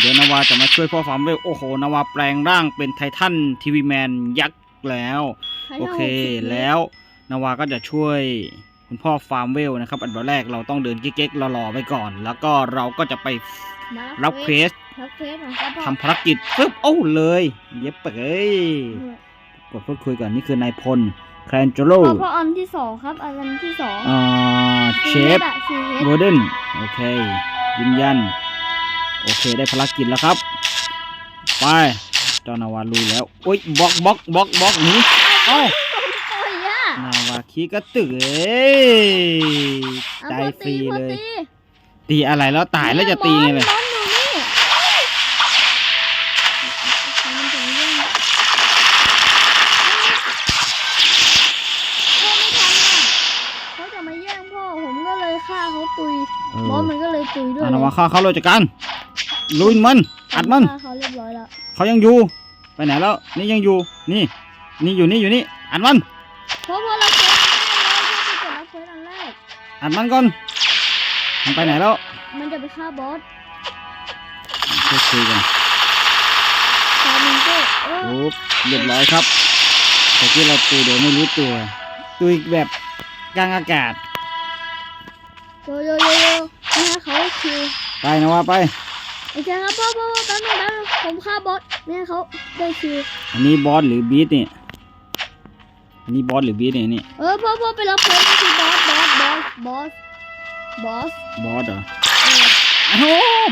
เดี๋ยวนาวาจะมาช่วยพ่อฟาร์มเวลโอ้โห นาวาแปลงร่างเป็นไททันทีวีแมนยักษ์แล้ว โอเคแล้ว นาวาก็จะช่วยคุณพ่อฟาร์มเวลนะครับ อันดับแรกเราต้องเดินเก๊กๆรอๆไปก่อน แล้วก็เราก็จะไปมารับเควสรับเควสของครับพ่อทำภารกิจปึ๊บโอ้เลย เย็บไปเลยกดพูดคุยก่อนนี่คือนายพลแคลนโจโลพ่อพ่ออันที่สองครับ อันที่สองอ่าเชฟอะซีเฮดโกลเด้นโอเคยืนยัน โอเคได้ภารกิจแล้วครับ ไปเจ้านาวาลุยแล้วโอ้ยบล็อกบล็อกบล็อกบล็อกหนีเอ้าโอ้ยอะนาวาคีกระตือเอ้ยเอาตายพ่อฟรีพ่อเลยตีตีอะไรแล้วตายแล้วจะตีไงเลยบอลอยู่นี่มันจะไม่แย่งพ่อไม่ทันอะเขาจะมาแย่งพ่อผมก็เลยฆ่าเขาตุยเออบอสมันก็เลยตุยด้วยอะนาวาฆ่าเขาเลยจัดการ ลุยมันอัดมันฆ่าเขาเรียบร้อยแล้วเขายังอยู่ไปไหนแล้วนี่ยังอยู่นี่ นี่อยู่นี่อยู่นี่อัดมันเพราะว่าเราเควสอันแรกเราไปกดรับเควสอันแรกอัดมันก่อนมันไปไหนแล้ว มันจะไปฆ่าบอสคุยคุยกันฟามิงโก้เออโอ้เรียบร้อยครับแต่ที่เราตุยโดยไม่รู้ตัวตุยแบบกลางอากาศโยโยโยโยนี่ให้เขาคิวไปนะว่าไป โอเคครับพ่อพ่อพ่อแป๊บนึงแป๊บนึงผมฆ่าบอสนี่ให้เขาได้คิวอันนี้บอสหรือบีทเนี่ยอันนี้บอสหรือบีทเนี่ยนี่เออพ่อพ่อไปรับเควสนี่คือบอสบอสบอสบอสบอสบอสเหรอโอ้โห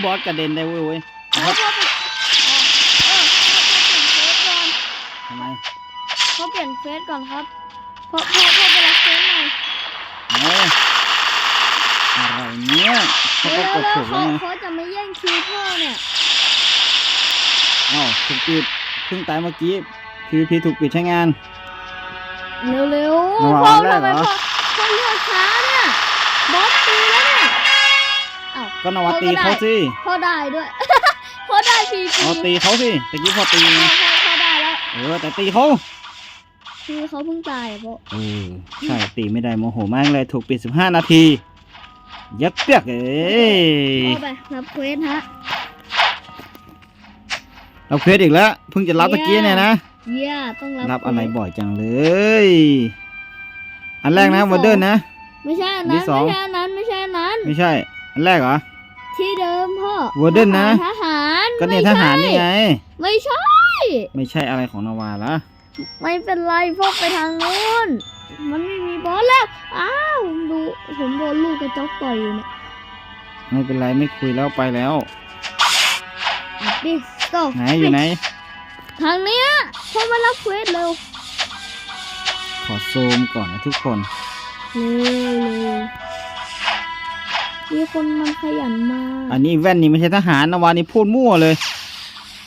บอสกระเด็นได้เว้ยเว้ยพ่อพ่อไปเปลี่ยนเฟซก่อนทำไมเขาเปลี่ยนเฟซก่อนครับพ่อพ่อพ่อไปรับเฟซหน่อยเอ้ยอะไรเนี่ย เขาเร็ก็วกดเร็ถูวกเขาแล้วไงเขาจะไม่แย่งคิวพ่อเนี่ยอ้าวถูกปิดเพิ่งตายเมื่อกี้ PVP ถูกปิดใช้งาน เร็วเร็วระพ่วัองแรทำกไมเหรอพ่อพ่อเลือกช้าเนี่ยบอสตีแล้วเนี่ยอ้าวก็นวัตตีเขาสิพ่อได้ด้วยพ่อได้ฟรีฟรีเอาตีเขาสิตะกี้พอตีพ่ไงอพ่อพ่อได้แล้วเออแต่ตีเขาคือเขาเพิ่งตายอะพ่อเออใช่ตีไม่ได้โมโหมากเลยถูกปิด15นาที ยักเปียกเอ้ยเอาไปรับเควสฮะเราเคสอีกแล้วเพิ่งจะรับตะกี้เนี่ยนะเยี่ยต้องรับรับอะไรเควสบ่อยจังเลย อันแรกนะอันที่วอเดิร์นนะ ไม่ใช่อันอันที่นั้นสองไม่ใช่อันนั้นไม่ใช่อันนั้น ไม่ใช่ อันแรกเหรอที่เดิมพ่อ Warden นะทหารก็เนี่ยทไม่หารใช่นี่ไง ไม่ใช่ ไม่ใช่อะไรของนาวาละไม่เป็นไรพ่อไปทางนู้น มันไม่มีบอสแล้ว อ้าวผมดูผมโดนลูกกระจกต่อยอยู่เนี่ย ไม่เป็นไรไม่คุยแล้วไปแล้วอัดดิโตไหนอยู่ไหน ทางเนี้ยพ่อมารับเควสเร็ว ขอซูมก่อนนะทุกคนเร็วเร็วมีคนมันขยันมา อันนี้แว่นนี่ไม่ใช่ทหารนาวานี่พูดมั่วเลย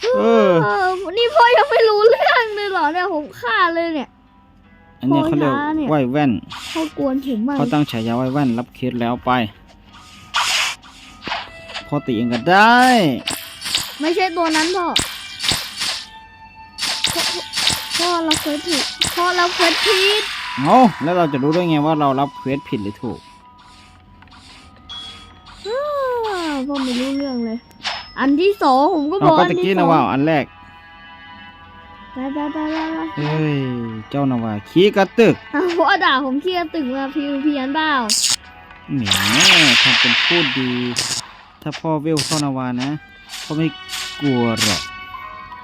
เออเออ นี่พ่อยังไม่รู้เรื่องเลยเหรอเนี่ยผมฆ่าเลยเนี่ย อันนี้เขาเรียกโอ้ยช้าเนี่ยไหวแว่นเขากวนผมมากเขาตั้งฉายาไหวแว่นรับเคสแล้วไปพอตีเองก็ได้ ไม่ใช่ตัวนั้นพ่อพ่อพ่อเราเคยผิดพ่อเราเคยผิดเอาแล้วเราจะรู้ได้ไงว่าเรารับเควสผิดหรือถูกอ้าวพ่อไม่รู้เรื่องเลย อันที่สองผมก็บเราอกก็อันตะที่กี้สนะองว่าอันแรก ไปไปไปไปไปเฮ้ย เจ้านาวาขี้กระตึกอ้าวพ่อด่าผมเครียดตึงมาพิวเพียนเปล่าแหมทำเป็นพูดดี ถ้าพ่อเวลเข้านาวานะพ่อไม่กลัวหรอก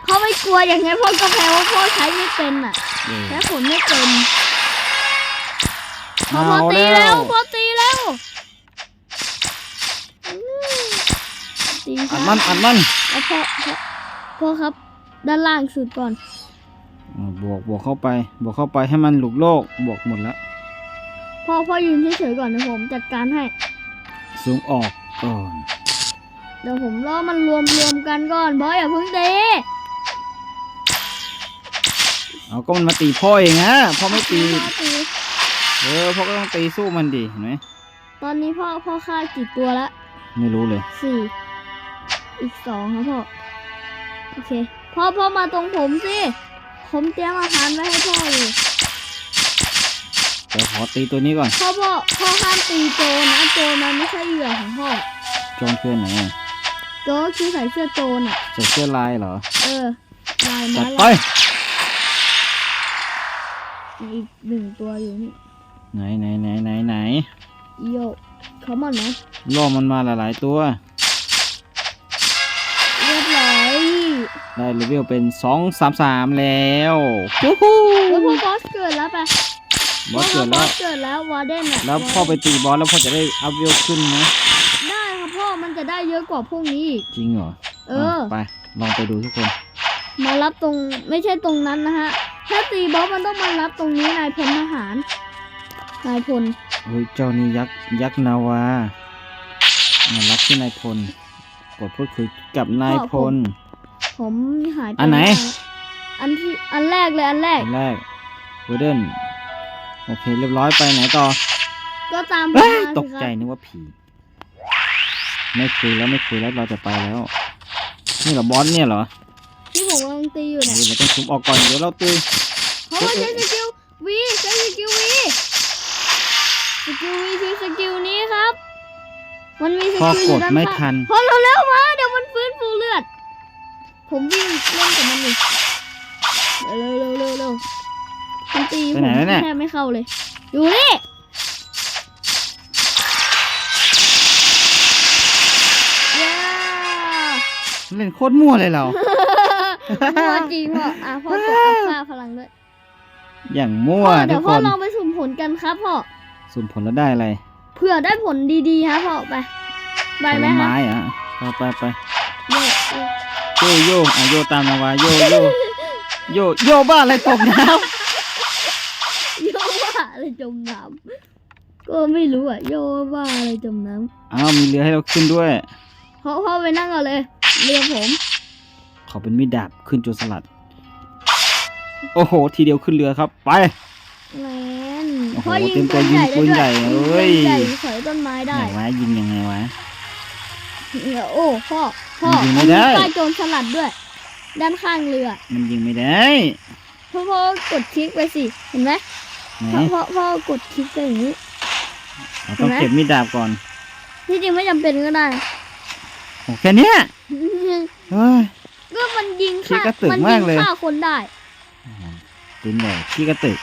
เขาไม่กลัวอย่างไงพ่อก็แพ้ว่าพ่อใช้ไม่เป็นอะเออแค่ผมไม่เป็นพอพอเอาตีแล้แล้ว วพอตีแล้วอืมตีอัช้าดมันอัดมัน แล้วพ่อพ่อพ่อครับ ด้านล่างสุดก่อนอ่าบวกบวกเข้าไปบวกเข้าไปให้มันหลุกโลกบวกหมดแล้วพ่อพ่อยืนเฉยๆก่อนนะผมจัดการให้ สูงออกก่อนเดี๋ยวผมรอมันรวมรวมกันก่อนเพราะอย่าเพิ่งตีเอาก็มันมาตีพ่อเองฮะพ่อไม่ตี พ่อตีเออพ่อก็ต้องตีสู้มันดิเห็นไหมตอนนี้พ่อพ่อฆ่ากี่ตัวละไม่รู้เลย สี่อีกสองครับพ่อ โอเค พ่อพ่อมาตรงผมสิ ผมเตรียมอาหารไว้ให้พ่ออยู่เดี๋ยวขอตีตัวนี้ก่อนพ่อพ่อพ่อห้ามตีโจรนะโจรมันไม่ใช่เหยื่อของพ่อโจนเพื่อนไหนอะโก็คือใส่เสื้อโจรอะ ใส่เสื้อลายเหรอ เออลายจัมาดไป ลายอีกหนึ่งตัวอยู่นี่ไหนไหนไหนไหนไหนโยเขามันนะล่อมันมาหลายๆตัว ได้เลเวลเป็นสองสามสามแล้ววู้ฮู้แล้วพอบอสเกิดแล้วไปบอสเกิดบแล้อวสเกิดแล้ววอร์เดนอะแล้วพ่อไปตีบอสแล้วพ่อจะได้อัพเวลขึ้นไหมได้ครับพ่อมันจะได้เยอะกว่าพวกนี้อีกจริงเหรอ เออะไป ลองไปดูทุกคน มารับตรงไม่ใช่ตรงนั้นนะฮะ ถ้าตีบอสมันต้องมารับตรงนี้นายพลทหาร นายพลเฮ้ยเจ้านี่ยักษ์ยักษ์นาวามารับที่นายพล กดพูดคุยกับนายพล ผมหายไปอันไหน อันที่อันแรกเลยอันแรก อันแรกเวเดนโอเค เรียบร้อยไปไหนต่อก็ตามผมเอ้ยมาตสิกครับใจนึกว่าผี ไม่คุยแล้วไม่คุยแล้วเราจะไปแล้ว นี่เหรอบอสเนี่ยเหรอที่ผมกำลังตีอยู่เฮ้เนี่ยยเราต้องคุมออกก่อนเดี๋ยวเราตุยเพราะว่าใช้สกิลวีใช้สกิลวีสกิลวีคือสกิลนี้ครับ มันมีสพอกิลอกยู่ดด้านไม่ข้างทัน พอเราเร็วมาเดี๋ยวมันฟื้นฟูเลือด ผมวิ่งเล่นกับมันอยู่เร็วเร็วเร็วเร็วมันตีไปผมไหนแล้วเนี่ย แทบไม่เข้าเลย อยู่นี่เย้เล่นโคตรมั่วเลยเรา มั่วจริงพ่ออะพ่อกดอัพค่าพลังด้วยอย่างมั่วพ่อเดี๋ทุยวกพ่คอนลองไปสุ่มผลกันครับพ่อสุ่มผลแล้วได้อะไรเผื่อได้ผลดีๆฮะพ่อไปไปผไหมลฮะไม้เหรอะไปไปไปโย โยโยโย่อะโยตามนาวาโยโยโยโยบ้าอะไรตกน้โยว่าอะไรจมน้ำก็ไม่รู้อะโยว่าอะไรจมน้ำอ้าวมีเรือให้เราขึ้นด้วยำพ่อพ่อไปนั่งก่อนเลยเรือผมเขาเป็นมีดดาบขึ้นโจรสลัด โอ้โห ทีเดียวขึ้นเรือครับ ไป แมนโอ้โหพ่อยิงเต็มตัวปืนใหญ่ยิงปืนใหญ่ได้เอ้ด้วยยยิงปืนใหญ่สอยต้นไม้ไหนได้วะยิงยังไงวะเนี่ย โอ้พ่อพ่อยิงไม่มันได้มีป้ายโจรสลัดด้วย ด้านข้างเรือมันยิงไม่ได้พ่อพ่อกดคลิกไปสิเห็นไหมไหนพ่อพ่อพ่อกดคลิกไปอย่างนี้ เราต้องเห็นไหมเก็บมีดดาบก่อนที่จริงไม่จำเป็นก็ได้นะ โอ้แค่เนี้ยเฮ้ย ก็มันยิงคลิกฆ่ากระตึกมัยิมากเลย ฆ่าคนได้ตินเลยขี้กระตึก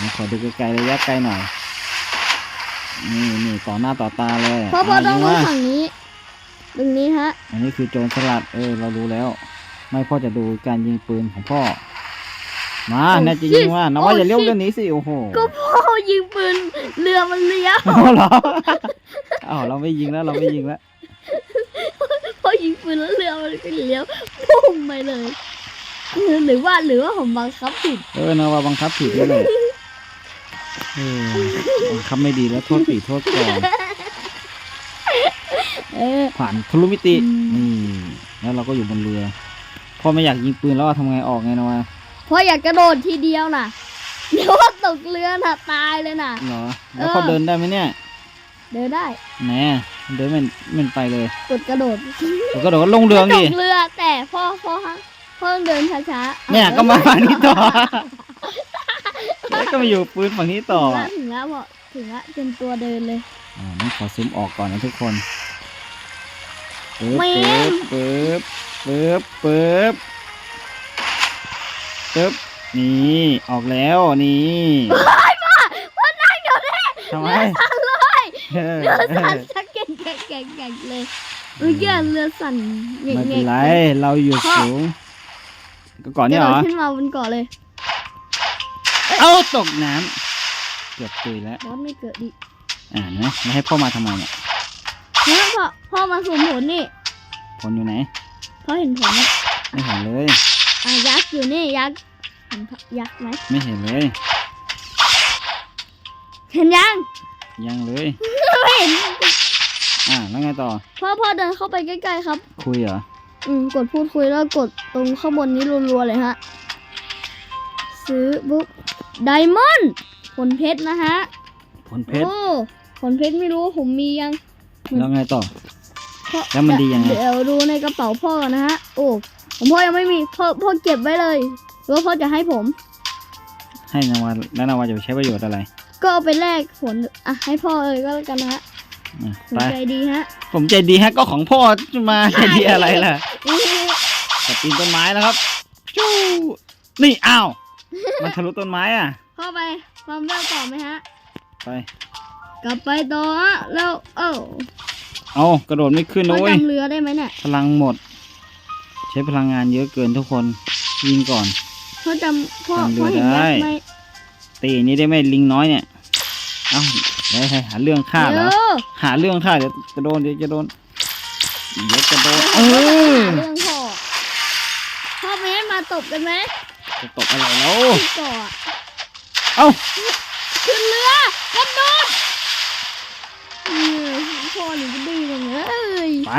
มาขอดูไกลๆระยะไกลหน่อย นี่นี่ต่อหน้าต่อตาเลยเพราะพ่อต้องยิรู้ว่าฝั่งนี้ ตรงนี้ฮะ อันนี้คือโจรสลัด เออ เรารู้แล้ว ไม่พ่อจะดูการยิงปืนของพ่อ มาโอ้แน่จะยิงว่าชินะว่าโอ้อย่าเลี้ยวชิเรื่องนี้สิ โอ้โห ก็พ่อยิงปืนเรือมันเลี้ยวเอาเหรออ้าวเราไม่ยิงแล้วเราไม่ยิงแล้ว พ่อยิงปืนแล้วเรือมันก็เลี้ยวพุ่งไปเลยเออหรือว่าหรือว่าผมบังคับผิด เออนะว่าบังคับผิดด้วยเลย เออบังคับไม่ดีแล้วโทษปีโทษก่อนเออ ผ่านทะลุมิติอืม นี่แล้วเราก็อยู่บนเรือ พ่อไม่อยากยิงปืนแล้วอะทำไงออกไงนะวะพ่ออยากกระโดดทีเดียวน่ะเดี๋ยวว่าตกเรือน่ะตายเลยน่ะ เหรอ แล้วเออเขาเดินได้ไหมเนี่ยเดินได้แหนเดินไม่ไม่ไปเลยกดกระโดดผมก็โดดลงเรือตดิกเรือแต่พ่อพ่อฮะพ่อต้องเดินช้าๆเนี่ยก็มาฝั่งนี้ต่อ แล้วก็มาอยู่ปืนฝั่งนี้ต่อถึงแล้วถึงแล้วพ่อถึงแล้วเตรียมตัวเดินเลย อ่านี่ขอซูมออกก่อนนะทุกคนปึ๊บแม่ ปึ๊บปึ๊บปึ๊บปึ๊บปึ๊บนี่ออกแล้วนี่พ่อนั่งเดี๋ยวนี้ทำไมเรือสั่นเลยเออเรือสั่นสักแก่งแก่งแก่งแก่งเลยเมื่อกี้เรือสั่นแง่งไม่เป็แง่นงไรเราอยู่สูงก็ก่อนนี่เหรอขึ้นมาบนเกาะเลย เอาตกน้ำเกือบตุยแล้ว บอสไม่เกิดดิอ่านะแล้วให้พ่อมาทำไมเนี่ยเฮ้ยพ่อพ่อมาสุ่มผลนี่ผลอยู่ไหนพ่อเห็นผลไหมไม่เห็นเลย อะยักษ์อยู่นี่ยักษ์เห็นยักษ์ไหมไม่เห็นเลย เห็นยัง ยังเลย ไม่เห็นอ่าแล้วไงต่อ พ่อพ่อเดินเข้าไปใกล้ๆครับ คุยเหรอ อืมกดพูดคุยแล้วกดตรงข้างบนนี้รัวๆเลยฮะ ซื้อบุ๊กไดมอนด์ผลเพชรนะฮะผลเพชรโอ้ผลเพชรไม่รู้ว่าผมมียังแล้วไงต่อ เพราะแล้วมันดียังไง เดี๋ยวดูในกระเป๋าพ่อก่อนนะฮะ โอ้ผมพ่อยังไม่มีพ่อพ่อเก็บไว้เลยหรือว่าพ่อจะให้ผม ให้นาวาแล้วนาวาจะไปใช้ประโยชน์อะไร ก็เอาไปแลกผลอะให้พ่อเลยก็แล้วกันนะฮะอะสนไปใจดีฮะ ผมใจดีฮะก็ของพ่อจะมาใจดีอะไรล่ะนี่จะปีนต้นไม้แล้วครับจู้นี่อ้าว มันทะลุต้นไม้อะ เข้าไปความเร็วต่อไหมฮะ ไป กลับไปต่อฮะแล้วเอ้าเอากระโดดไม่ขึ้นเขานะเว้ย จำเรือได้ไหมเนี่ยพลังหมด ใช้พลังงานเยอะเกินทุกคน ยิงก่อน เขาจำพ่อจำเรือพ่อเห็นไหมได้ไม่ตีนี้ได้ไหมลิงน้อยเนี่ย เอ้าเดี๋ยวให้หาเรื่องฆ่าเหรเดี๋อ ยวหาเรื่องฆ่าเดี๋ยวจะโดนเดี๋ยวจะโดนเดี๋ยวจะโดนเอเดี๋ยวอหาเรื่องพ่อพ่อไม่ให้มาตบกันไหม จะตกอะไรแล้วที่เกาะเอ้าขึ้นเรือกระโดดเออพ่อหนูก็ดีจังเลยไป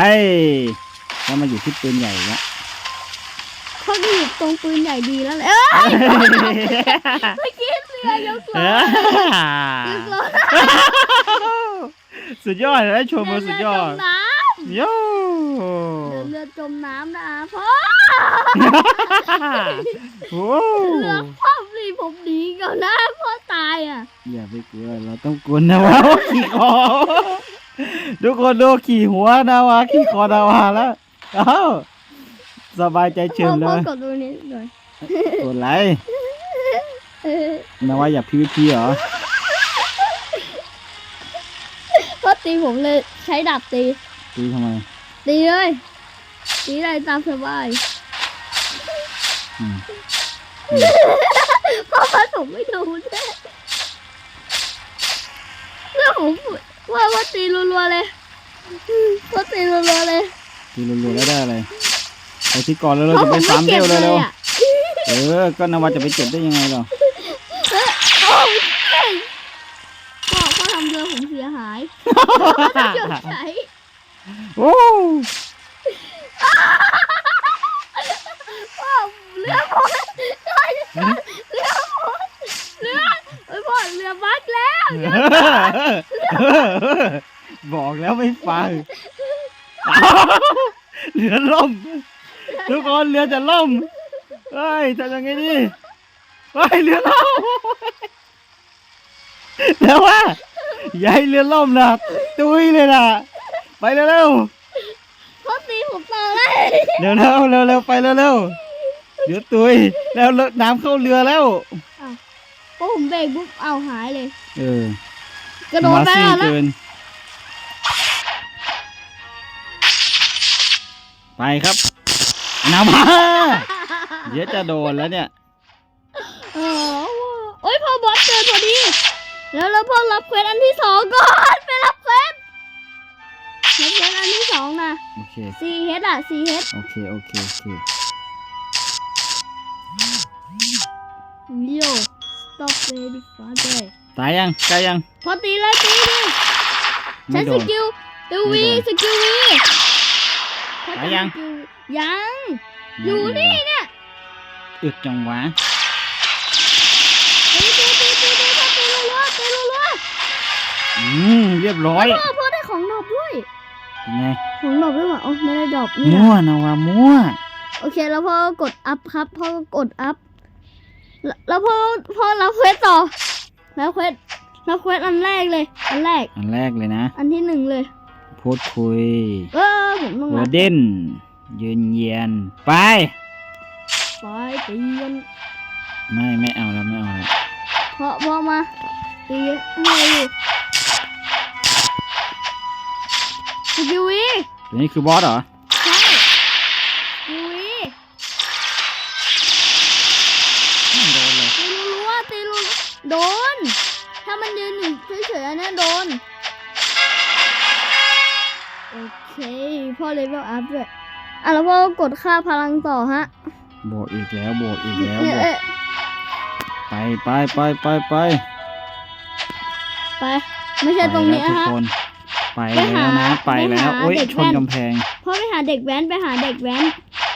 แล้วมาอยู่ที่ปืนใหญ่แล้วเขาก็อยู่ตรงปืนใหญ่ดีแล้วแหละเอ้ยเมื่อกี้เรือยกล้อยกล้อสุดยอดเลยชมมือสุดยอดเรือจมน้โย่ำเรือจมน้ำนะพ่อ โอ้เรือพ่อสิผมหนีก่อนนะพ่อตายอะ อย่าไปกลัวเราต้องกลัวนะวะขี่คอทุกคนดูขี่หัวนะวะขี่คอนาวาแล้วเอ้าสบายใจเฉิมเลพ่อยกดตรงนี้หน่อยกดไลเออนาวาอยากพีวีพีเหรอพ่อตีผมเลยใช้ดาบตีตีทำไมตีเลยตีได้ตามสบายอืม พ่อพัดผมไม่ดูด้วยเรื่องผมว่าว่าตีรัวๆเลยว่าตีรัวๆเลยตีรัวๆแล้วได้อะไรไปที่ก่อนแล้วเราเพราะจะผไปมสาไม่มเดเก็บวเลเร็ยวอะๆเออ ก็นาวาจะไปเจ็บได้ยังไงหรอโอ้ยพ่อพ่อทำเรือผมเสียหายพ่อจะหยุดใช้โอ้พ่อ เรือหมดเรือเรือหมดเรือเอ้ยพ่อเรือบักแล้วบอกแล้วไม่ฟังเรือล่ม ทุกคนเรือจะล่มเฮ้ยทำยังไงดีเฮ้ยเรือล่มแล้วว่าอย่าให้เรือล่มนะตุยเลยนะไปเร็วพ่อตีผมต่อเลย เร็วเร็วเร็วเร็วๆไปเร็วเร็วๆ เดี๋ยวตุยแล้วน้ำเข้าเรือแล้วพอผมเบรกปุ๊บเอาหายเลย เออกระโดดไปมาซิ่งแล้วนะเกินไปครับนำมาเดี๋ยวจะโดนแล้วเนี่ยเออโอ้ยพ่อบอสเจอพอดี แล้วแล้วพ่อรับเควสอันที่สองก่อนไปรับเควสรับเควสอันที่สองนะโอเคซีเฮดอะซีเฮดโอเคโอเคโอเค โย stop ready father ตายยังใกล้ยัง พอตีเลยตีดิไม่ใช้โดสน กิลดูไม่วีโดนสกิลวีตายยังยังอยู่นี่เนี่ยอึดจังหวะตีตีตีตีตีพ่อตีรัวๆตีรัวอืมเรียบร้อยๆพ่อพ่อได้ของดรอปด้วยเป็นไงของดรอปด้วยว่ะโอ้ไม่ได้ดรอปนี่มั่วนะนะวะมั่ว โอเคแล้วพ่อก็กดอัพครับพ่อก็กดอัพ แล้วแล้วพ่อพ่อรับเควสต่อแล้วเควสรับเควสอันแรกเลย อันแรก อันแรกเลยนะ อันที่หนึ่งเลย พูดคุยเออผมต้องวอรับร์เดนยืนเยียน ไป ไปตีกันไม่ไม่เอาแล้วไม่เอาแล้วเพราะพ่อมาตีให้อยู่สกิลวีตัวนี้คือบอสเหรอ โดน ถ้ามันยืนอยู่เฉยๆอันเนี้ยโดน โอเค พ่อเลเวลอัพด้วย อะแล้วพ่อก็กดค่าพลังต่อฮะ โบกอีกแล้วโบกอีกแล้วเอ๊ะโบกเอ๊ะไปไปไปไปไปไป ไม่ใช่ตรงนี้ไปนะแล้วฮะทุกคนไปไปแล้วหานะไปไปแล้วหาโอ้ยเด็กชแว่นนกำแพง พ่อไปหาเด็กแว้นไปหาเด็กแว้น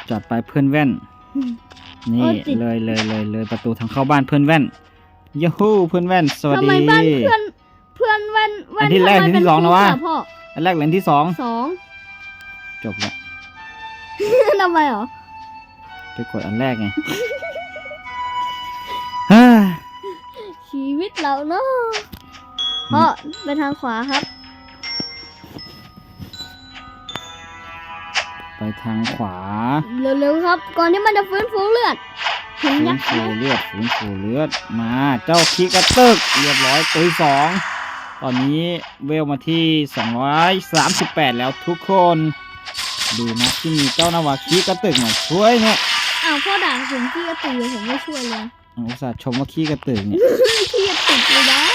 จัดไปเพื่อนแว่นอืมนี่โอ้ยติดเลยเลยเลยเลยประตูทางเข้าบ้านเพื่อนแว่น ยูฮูเพื่อนแว่นสวัสทำดี ไมบ้านเพื่อนเพื่อนแว่นวันที่แรกที่สองนะวะอันแรกเหรียญที่สองสอง จบละทำไมเหรอไปกดอันแรกไงชีวิตเราเนาะพ่อไปทางขวาครับ ไปทางขวา เร็วๆครับ ก่อนที่มันจะฟื้นฟูเลือด เห็นฟื้ยันกษ์ฟูไหมเลือดฟื้นฟูเลือดมาเจ้าคีกระตึกเรียบร้อยตัวที่สองตอนนี้เวลมาที่ 238 แล้วทุกคน ดูนะที่มีเจ้านาวาคีกระตึกมาช่วยเนี่ยอ้าวพ่อด่าผมขี้กระตือผมไม่ช่วยเลยอุตส่าห์ชมว่าขี้กระตึกเนี่ยขี้กระตือไม่ได้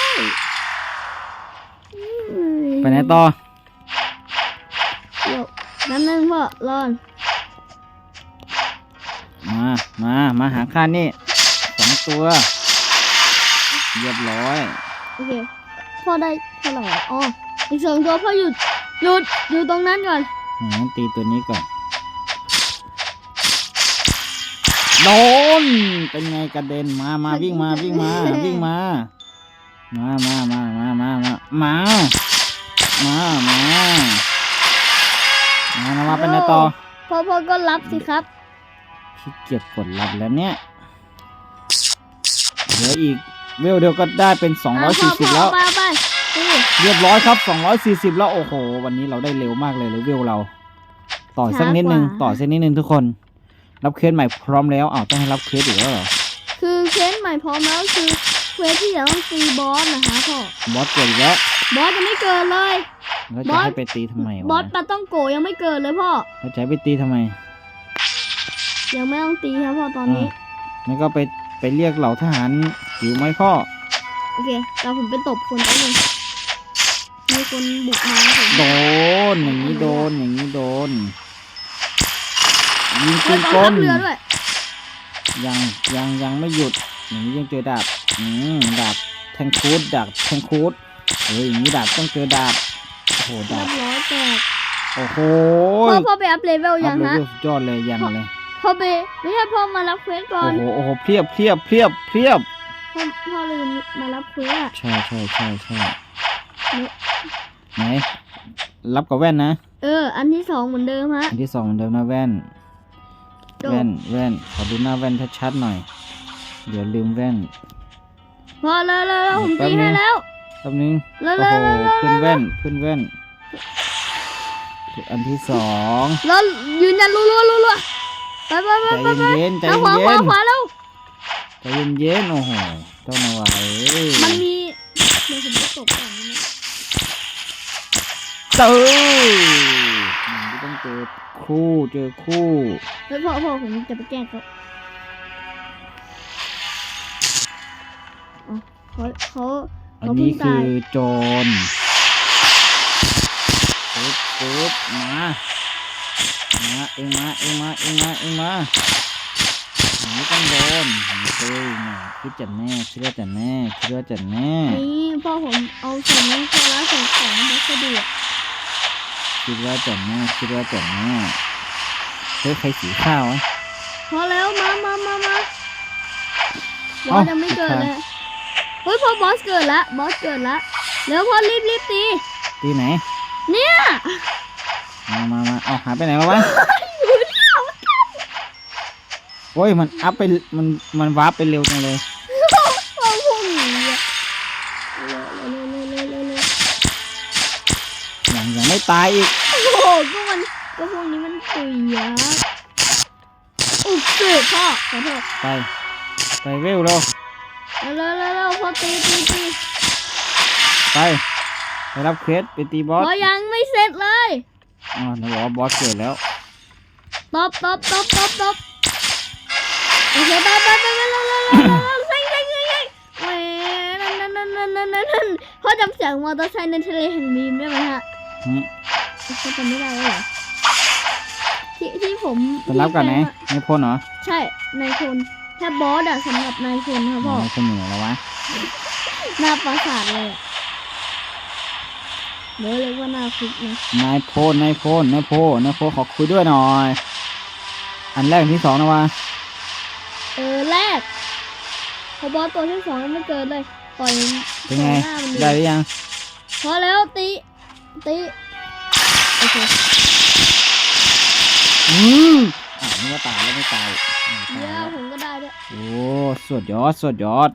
อืมไปไหนต่อเดี๋ยวนั่นนึงพ่อรอน มามามาหาข้านี่สองตัวเรียบร้อยโอเคพ่อได้เท่าไหร่อะอ๋ออีกสองตัวพ่อหยุดหยุดอยู่ตรงนั้นก่อนอ่างั้นตีตัวนี้ก่อนโดนเป็นไงกระเด็นมามาวิ่งมาวิ่งมาวิ่งมา มามามามามามามามามามานะมาเป็นไงต่อพ่อพ่อก็รับสิครับ ขี้เกียจกดรับแล้วเนี่ยเหลืออีกเวลเดียวก็ได้เป็น 240 แล้วไปไปนี่เรียบร้อยครับ 240 แล้ว โอ้โห วันนี้เราได้เร็วมากเลยเลยเวลเรา ต่อสักนิดนึง ต่อสักนิดนึงทุกคน รับเคสใหม่พร้อมแล้วอ้าวต้องให้รับเคสอีกแล้วเหรอ คือเคสใหม่พร้อมแล้วคือเควสที่จะต้องตีบอสนะคะพ่อ บอสเกิดอีกแล้ว บอสยังไม่เกิดเลย แล้วบจะอสให้ไปตีทำไมบอวะสปาต้องโกะยังไม่เกิดเลยพ่อ แล้วจะให้ไปตีทำไม ยังไม่ต้องตีครับพ่อตอนนี้งั้นก็ไปไปเรียกเหล่าทหารหิวไหมพ่อ โอเคเราผมไปตบคนแป๊บนึงมีคนบุกมาผมโดนอย่างนี้โดนอย่างนี้โดนยิงเฮ้ปืยนกองกทัลพเรือด้วยยังยังยังไม่หยุดอย่างนี้ยังเจอดาบอืมดาบแทงคูดดาบแทงคูดเฮ้ยอย่างนี้ดาบต้องเจอดาบโอ้โหเรีดายบบร้อยแตกโอ้โหพ่อพ่อไปอัพเลเวลอัยัพงเลฮะเวลสุดยอดเลยยังเลย พ่อไปไม่ใช่พ่อมารับเควสก่อโอ้นโหโอ้โหเพียบเพียบเพียบเพียบพ่อพ่อลืมมารับเควสอะใช่ใช่ใช่ใช่นี่ไหนรับกับแว่นนะ เออ อันที่สองเหมือนเดิมฮะ อันที่สองเหมือนเดิมนะแว่น จบ แว่นแว่นขอดูหน้าแว่นชัดๆหน่อย เดี๋ยวลืมแว่น พอแล้วแล้วแล้วผมแป๊บตีนึให้งแล้ว แป๊บนึง แล้วโอ้แล้วโหแล้วแล้วขึ้นแว่นขึ้นแว่น อันที่สองแล้วยืนยันรัวรัวรัวรัว ไปไปไปใจไปไปเย็นๆใจทางขวาขเย็วานขวาแล้วใจเย็นๆโอ้โหเจ้านาวาเอ้ยมันมีเดี๋ยวผมจะตกก่อนนะเจอมันต้องเจอคู่เจอคู่เฮ้ยพ่อพ่อผมจะไปแกล้งเขาอ๋อเขาเขาอันเขาเพิ่นี้งคืตายอโจรปึ๊บปึ๊บมา มาเองมาเองมาเองมาเองมาหนีต้องโดนหนีเต้ยเนี่ยคิดจะแน่คิดว่าจะแน่คิดว่าจะแน่นี่พ่อผมเอาส่งน้องโซล่าส่งของพัสดุอะคิดว่าจะแน่คิดว่าจะแน่เฮ้ยใครสีข้าววะพอแล้วมามามามาบเอ้าอสยังไม่เกิดเลยเฮ้ยพอบอสเกิดละบอสเกิดละแล้วพ่อรีบรีบตีตีไหน เนี่ย มามามาเอาหายไปไหนมาวะโอ้ยมันอัพไปมันมันวาร์ปไปเร็วจังเลยพ่อพวกหนีอะเร็วเร็วเร็วเร็วเร็วเร็วเร็วยังยังไม่ตายอีกโอ้โหก็มันก็พวกนี้มันตุยยักษ์อุ๊บเกิดพ่อขอโทษไปไปเร็วเร็วเร็วเร็วเร็วพ่อตีตีตีไปไปรับเคสไปตีบอสพอยังไม่เสร็จเลย อ๋อหนบอกว่าบอสเกิดแล้วตบตบตบตบตบโอเคไปไปไปไปเร็วเร็วเร็วเร็วเร็วเร่งเร่งเร่งเร่งแหมนั่นนั่นนั่นนั่นนั่นนั่นนั่นพ่อจำเสียงมอเตอร์ไซค์ในทะเลแห่งมีมได้ไหมฮะหืมเขาจำไม่ได้แล้วเหรอที่ที่ผมไปรับกันไหนที่แปลว่าไม่พ้นเหรอใช่นายพลแค่บอสอะสำหรับนายพลครับพ่อไม่พ้นอยู่ไหนแล้ววะหน้าปราสาทเลยอะ เดี๋ยวเรียกว่าหน้าคุกนะนายโพนนายโพนนายโพนายโพขอคุยด้วยหน่อย อันแรกอันที่สองนะวะเออแรกพอบอสตัวที่สองยังไม่เกิดเลยปล่อยเป็นไงปล่อยหน้ามันอยู่ได้หรือยัง พอแล้วตีตีโอเคอืมอ่านึกว่าตายแล้วไม่ตายอ่าตายเดี๋ยวแล้วผมก็ได้ด้วยโอ้สุดยอดสุดยอด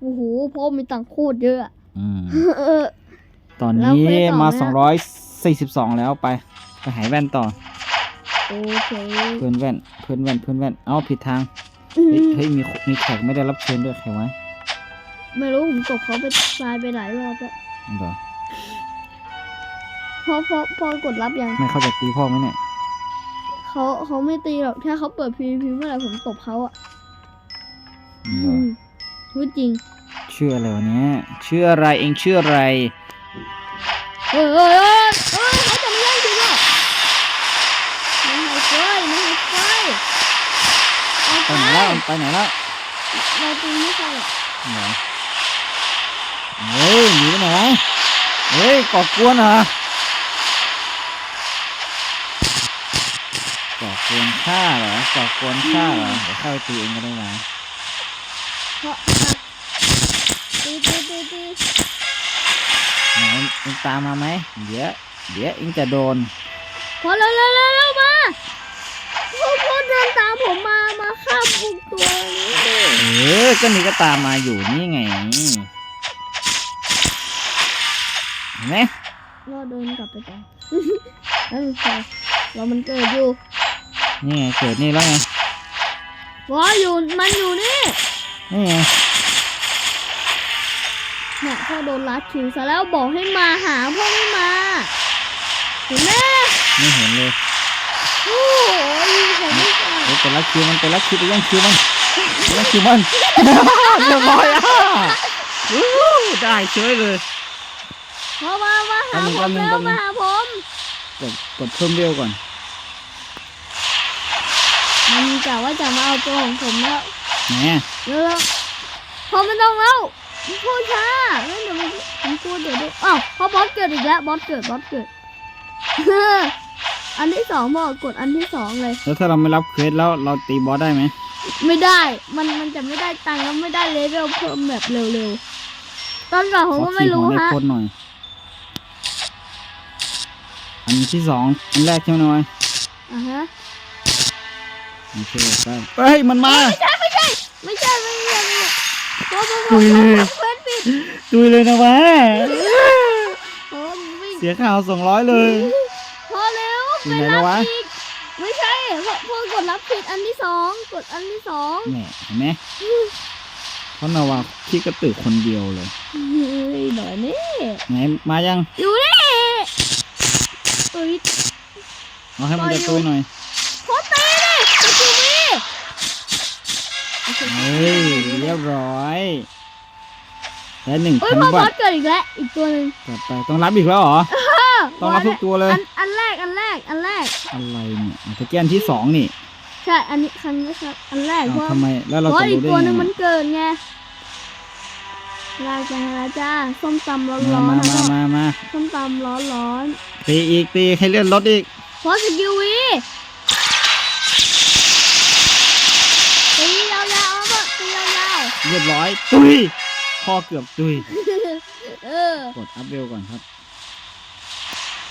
โอ้โหพ่อมีตังค์โคตรเยอะอะอืม เออ ตอนแล้วนี้เควสต่อมาไหมฮะ242 แล้วไป ไปหายแว่นต่อ โอเคเพื่อนแว่น เพื่อนแว่น เพื่อนแว่น เอ้าผิดทางอืเฮ้ยมเฮ้ยมีมีแขกไม่ได้รับเชิญด้วยใครวะไม่รู้ผมตกเขาไปตายไปหลายรอบแล้วเหรอพอพอพอกดรับยังไม่เข้าจะตีพ่อไหมเนี่ยเขาเขาไม่ตีหรอกถ้าเขาเปิด PVP เมื่อไหร่ผมตบเขาอะเหรออืมพูดจริงชื่ออะไรวะเนี่ยชื่ออะไรเองชื่ออะไร เอ้ยเอ้ยเอ้ยเอ้ยเขาจะไม่แย่งจริงเหรอไม่ให้ไฟไม่ให้ไฟเอาไปไปไหนแล้วไปไหนแล้วเราตีไม่ใช่หรอกเหรอเฮ้ยหนีไปไหนเฮ้ยก่อกวนเหรอก่อกวนข้าเหรอก่อกวนข้าเหรอเดี๋ยวเข้าไปตีเองก็ได้นะเพราะตีตีตีตี ไหนเองตามมาไหมเดี๋ยวเดี๋ยวเองจะโดนพอเร็วเร็วเร็วเร็วมาพวกพวกเดินตามผมมามาฆ่าพวกตัวนี้ดิเออก็นี่ก็ตามมาอยู่นี่ไงเห็นไหมเราเดินกลับไปก่อนนั่นใช่เรามันเกิดอยู่นี่ไงเกิดนี่แล้วไงว่าอยู่มันอยู่นี่นี่ไง เนี่ยพ่อโดนลัดคิวซะแล้วบอกให้มาหาพ่อไม่มา เห็นไหมไม่เห็นเลยโอ้ยผมไม่กล้าเดี๋ยวไปรักคิวมันไปรักคิวไปแย่งคิวมันไปรักคิวมันเรียบร้อยอะอู้ได้เฉยเลยพ่อมามาหาผมแป๊บนึงแล้วแป๊บนึงมาหาผมกดกดเพิ่มเร็วก่อนมันกะว่าจะมาเอาตัวของผมแล้วแหมเร็วๆพอไม่ต้องแล้ว พูดช้าแล้วเดี๋ยวมันผมพูดเดี๋ยวดูอ้าวพอบอสเกิดอีกแล้วบอสเกิดบอสเกิดอันที่สองพ่อกดอันที่สองเลย แล้วถ้าเราไม่รับเควสแล้วเราตีบอสได้ไหมไม่ได้ มันมันจะไม่ได้ตังค์แล้วไม่ได้เลเวลเพิ่มแบบเร็วๆ ตอนก่อนผมขอก็ไม่ขี่หัรู้วในฮะโคตรหน่อย อันที่สองอันแรกใช่ไหมน้อยอ่าฮะโอเคได้เฮ้ยมันมา ไม่ใช่ไม่ใช่ไม่ใช่ไม่ใช่ ไม่ใช่โอ้โหอุ้ยเพื่อนปิดตุยเลยนะวะโอ้วิ่งเสียข่าวสองร้อยเลยพอแล้วอยู่ไปไหนแล้รัวบวะอีกไม่ใช่พอพอกดรับผิดอันที่สองกดอันที่สองแหมเห็นไหมเพราะนาวาขี้กระตือคนเดียวเลยเฮ้ยหน่อยนี่ไหนมายังอยู่นี่ตุ้ยเอาให้มันจะตุยหน่อยโคตรตีดิ เคเฮ้ยเรียบร้อยได้หนึ่งเอ้ยพันพอบอบาสทเกิดอีกแล้วอีกตัวหนึ่งต่อไปต้องรับอีกแล้วเหรอ ต้องรับทุกตัวเลย อันอันแรกอันแรกอันแรก อะไรเนี่ยอะตะเกียนที่สองนี่ใช่อันนี้ครั้งนี้ครับอันแรกเพอ้าวราะทำไมแล้วเราเพราะจะอีรู้กได้ตัวหไงนึ่งมันเกิดไงลากไปแล้วจ้าส้มตำร้อนมาๆมานะมามามาส้มตำร้อนตีอีกตีให้เลื่อนรถอีกๆเพราะสกิลวีตียาวๆเอาแบบตียาว เรียบร้อย ตุยพ่อเกือบตุยๆเออ กดอัพเวลก่อนครับ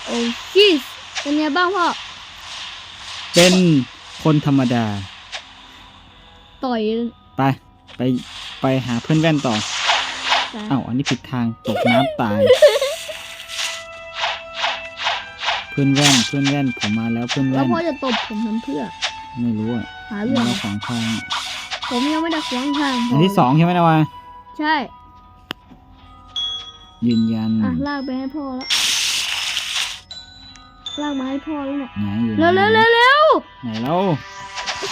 โอ้ชิสเป็นไงบ้างพ่อ เป็นคนธรรมดา ต่อยไป ไป ไปหาเพื่อนแว่นต่อ จ้ะอ้าวอันนี้ผิดทาง ตกน้ำตาย เพื่อนแว่น เพื่อนแว่น ผมมาแล้วเพื่อนแล้แว่วน พ่อจะตบผมทำเพื่อ ไม่รู้อะ หาเรื่องมาสองทาง ผมยังไม่ได้ขวางทางอันที่สองใช่ไหมนะวะใช่ยืนยันอะลากไปให้พ่อแล้วลากมาให้พ่อแล้วเนี่ยไหนอยู่เร็วเร็วเร็วเร็วไหนแล้ว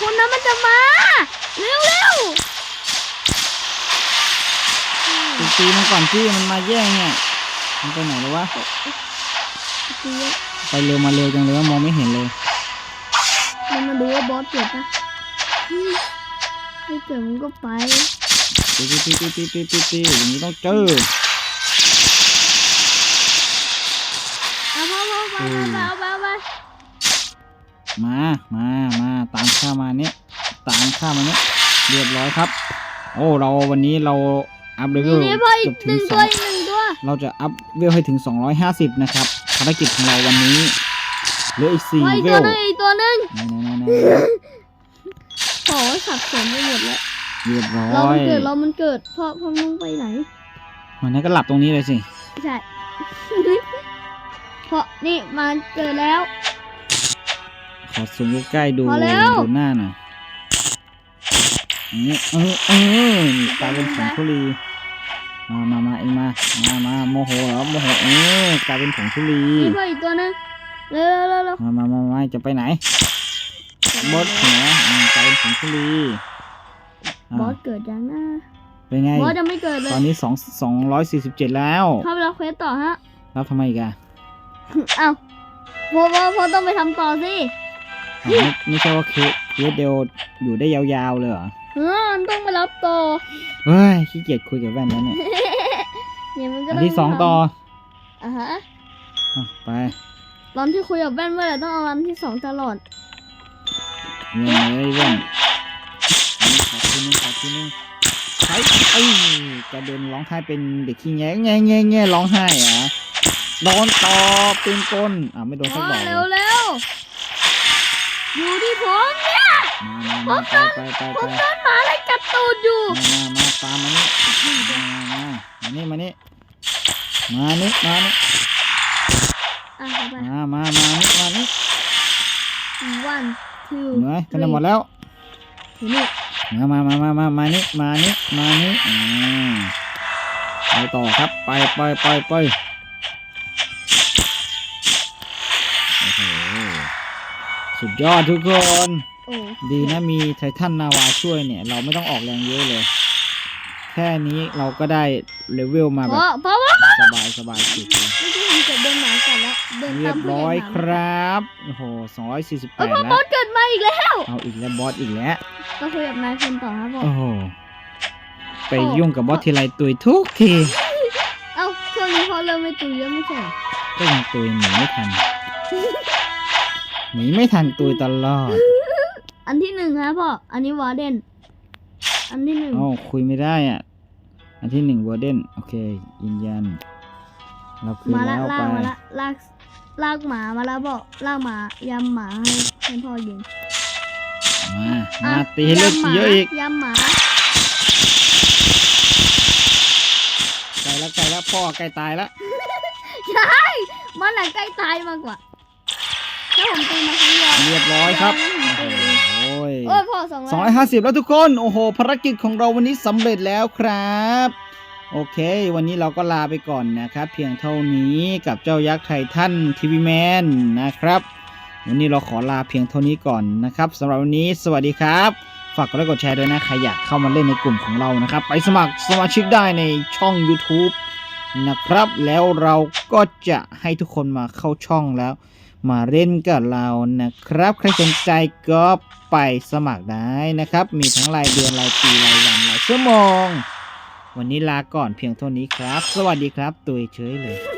คนนั้นมันจะมาเร็วเร็วตีตีมันก่อนที่มันมาแย่งเนี่ย มันไปไหนแล้ววะไปเร็วมาเร็วจังเลยว่ามองไม่เห็นเลย มันมาดูว่าบอสเกิดนะ ไม่เกิดมันก็ไปตีตีตีตีตีตีตีอย่างนี้ต้องเจอเอาพ่อพ่อไปไปไปไปมามามาตามข้ามาเนี่ยตามข้ามาเนี่ยเรียบร้อยครับ โอ้เราวันนี้เราอัพเลเวลนี่พ่ออีเกืกอบถึงสองเราจะอัพเวลให้ถึง 250 นะครับภารกิจของเราวันนี้เหลืออีกพ่อ4อีกเวลตัวหนึงตัวหนึง ไหนไหนไหนไหนขอสับสนไปหมดแล้วเรียบร้เราอมัยนเกิดเรามันเกิดพ่อพ่อมึงไปไหนวันนี้ก็หลับตรงนี้เลยสิใช่ เพราะนี่มาเกิดแล้ว ขอซูมใกล้ๆดูพอแล้ว ดูหน้าหน่อยอย่างนี้เออเออนี่กลายเป็นผงทุลีมามามาเองมามามาโมโหเหรอโมโหเออกลายเป็นผงทุลีนี่พ่ออีกตัวนึงเร็วเร็วเร็วมามามามาจะไปไหน บดหัวอืมกลายเป็นผงทุลีอะบอสเกิดยังนะเป็นไง บอสยังไม่เกิดเลย ตอนนี้สองสองร้อยสี่สิบเจ็ดแล้วเข้าไปรับเควสต่อฮะ รับทำไมอีกอะเอ้าโพโพโพต้องไปทำต่อสิอะไม่ไม่ใช่ว่าเคสเคสเดียวอยู่ได้ยาวๆเลยเหรอเออมันต้องไปรับต่อ เฮ้ยขี้เกียจคุยกับแว่นแล้วเนี่ยเนี่ยมันก็อันต้ที่สองต่ออะฮะอะไป ตอนที่คุยกับแว่นเมื่อไหร่ต้องเอาอันที่สองตลอด เงี้ยเลยแว่นอันนี้ขอทีนึงขอทีนึงใช้ไอ้ยกระเด็นร้องไห้เป็นเด็กขี้แงแง่แง่แง่ร้องไห้เหรอะโดนต่อปืนกลอะไม่โดนสักดอกเลเร็ยวเร็วอยู่ที่ผมเนี่ยมามามาไปไปไปผไปมโดนหมาอะไรกัดตูดอยู่มามามาตามมานี่มามามานี่มานี่มานี่มานี่อะเข้าไปมามามานี่มานี่ one two เห็นไหมกันหมดแล้ว ถึงนี่มามามามามามานี่ มานี่ มานี่อ่าไปต่อครับ ไปไปไปไปโอ้โห สุดยอดทุกคน โอ้ดีนะมีไททันนาวาช่วยเนี่ย เราไม่ต้องออกแรงเยอะเลย แค่นี้เราก็ได้เลเวลมาเพแบบราะเพราะว่าสบายสบายสุดเลยเมื่อกี้ผมเกิดโดนหมากัดแล้วเดินเรีตายมบผู้ร้ใหอยญ่คหมารับโอ้โหสองร้อยสี่สิบแปเอ้ยดพ่อแล้บอวสเกิดมาอีกแล้วเอาอีกแล้วบอสอีกแล้วมาคุยกับนายคนต่อครับผม โอ้โหไปยุ่งกับบอสทีไรตุยทุกทีเอ้าช่วงนี้พ่อเริ่มไม่ตุยแล้วไม่ใช่เหรอก็ยังตุยหนีไม่ทันหนีไม่ทันตุยตลอดอันที่หนึ่งฮะพ่ออันนี้วอร์เดนอันที่หนึ่งเอ้าคุยไม่ได้อะอันที่หนึ่งวอร์เดนโอเคยืนยัน เราคืนมาละแล้วลาไปกมาละลากลากหมามาแล้วบอกลากหมายำหมาให้ให้พ่อยิงมาอะมาตีให้เลือดยำหมาเยอะอีกยำหมาไกลแล้วไกลแล้วพ่อใกล้ตายแล้วใช่มันหนักใกล้ตายมากกว่าถ้าผมตีมาครั้งเดียวเรียบร้อยครับโอ้โอ้ยโอ้ยพ่อสองสองร้อยห้าสิบแล้วทุกคน โอ้โห ภารกิจของเราวันนี้สำเร็จแล้วครับ โอเค วันนี้เราก็ลาไปก่อนนะครับ เพียงเท่านี้กับเจ้ายักษ์ไททันทีวีแมนนะครับ วันนี้เราขอลาเพียงเท่านี้ก่อนนะครับสำหรับวันนี้สวัสดีครับ ฝากกดไลค์กดแชร์ด้วยนะ ใครอยากเข้ามาเล่นในกลุ่มของเรานะครับ ไปสมัครสมาชิกได้ในช่อง YouTube นะครับ แล้วเราก็จะให้ทุกคนมาเข้าช่องแล้ว มาเล่นกับเรานะครับ ใครสนใจก็ไปสมัครได้นะครับ มีทั้งรายเดือนรายปีรายวันรายชั่วโมง วันนี้ลาก่อนเพียงเท่านี้ครับ สวัสดีครับตุยเฉยเลย